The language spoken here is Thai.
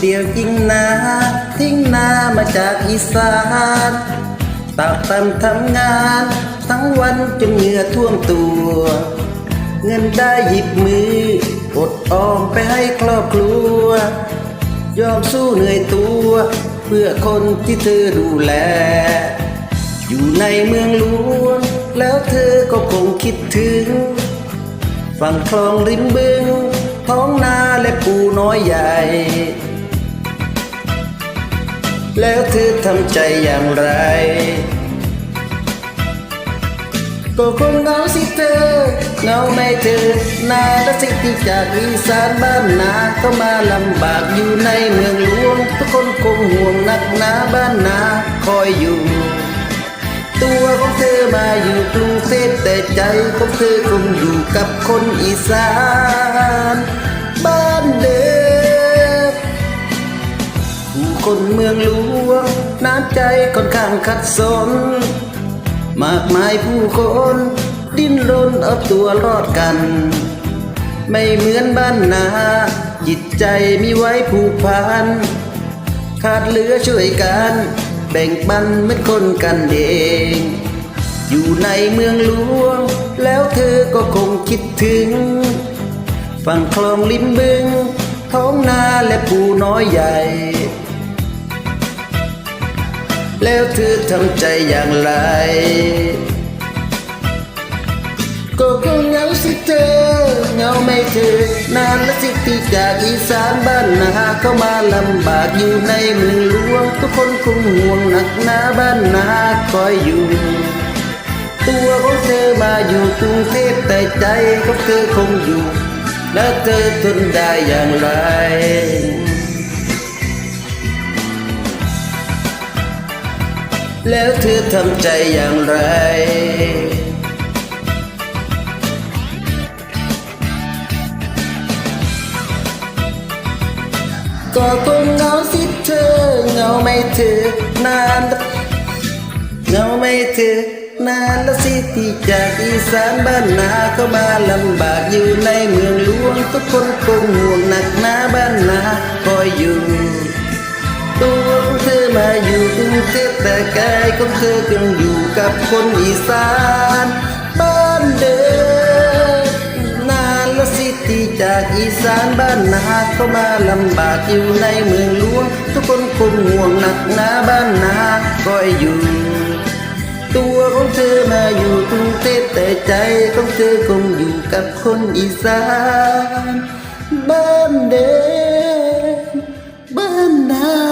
เดียวจริงนะทิ้งนามาจากอีสานตากตำทำงาน ทั้งวันจนเหงื่อท่วมตัว เงินได้หยิบมืออดออมไปให้ครอบครัว ยอมสู้เหนื่อยตัว เพื่อคนที่เธอดูแล อยู่ในเมืองหลวงแล้วเธอก็คงคิดถึง ฝั่งคลองริมบึงท้องนาและปูน้อยใหญ่ แล้วเธอทำใจอย่างไร ก็คงเหงาสิเธอเหงาไม่เธอนาและสิที่จากอีสานบ้านนาเข้ามาลำบากอยู่ในเมืองหลวง ทุกคนคงห่วงนักหนาบ้านนาคอยอยู่ตัวของเธอมาอยู่กรุงเทพแต่ใจของเธอคงอยู่กับคนอีสาน บ้านเดิม คนเมืองหลวงน้ำใจค่อนข้างขัดสน มากมายผู้คน ดิ้นรนเอาตัวรอดกัน ไม่เหมือนบ้านนา จิตใจมีไว้ผูกพัน ขาดเหลือช่วยกัน แบ่งปันเหมือนคนกันเอง อยู่ในเมืองหลวง แล้วเธอก็คงคิดถึง ฝั่งคลองริมบึงท้องนาและปูน้อยใหญ่ แล้วเธอทำใจอย่างไร ก็คงเหงาสิเธอเหงาไม่เธอนานและสิที่จากอีสานบ้านนาเข้ามาลำบากอยู่ในเมืองหลวงทุกคนคงห่วงหนักหนาบ้านนาคอยอยู่ตัวของเธอมาอยู่กรุงเทพแต่ใจของเธอคงอยู่ แล้วเธอทนได้อย่างไร แล้วเธอทำใจอย่างไร ก็คงเหงาสิเธอเหงาไม่เธอนานเหงาไม่เธอนานละสิที่จากอีสานบ้านนาเข้ามาลำบากอยู่ในเมืองหลวงทุกคนคงห่วงหนักหนาบ้านนาคอยอยู่ รุงเทพแต่กายของเธอคงอยู่กับคนอีสานบ้านเดิมนานละสิที่จากอีสานบ้านนาเข้ามาลำบากอยู่ในเมืองหลวง ทุกคนคงห่วงหนักหนาบ้านนาคอยอยู่ ตัวของเธอมาอยู่กรุงเทพแต่ใจของเธอคงอยู่กับคนอีสานบ้านเดิมบ้านนา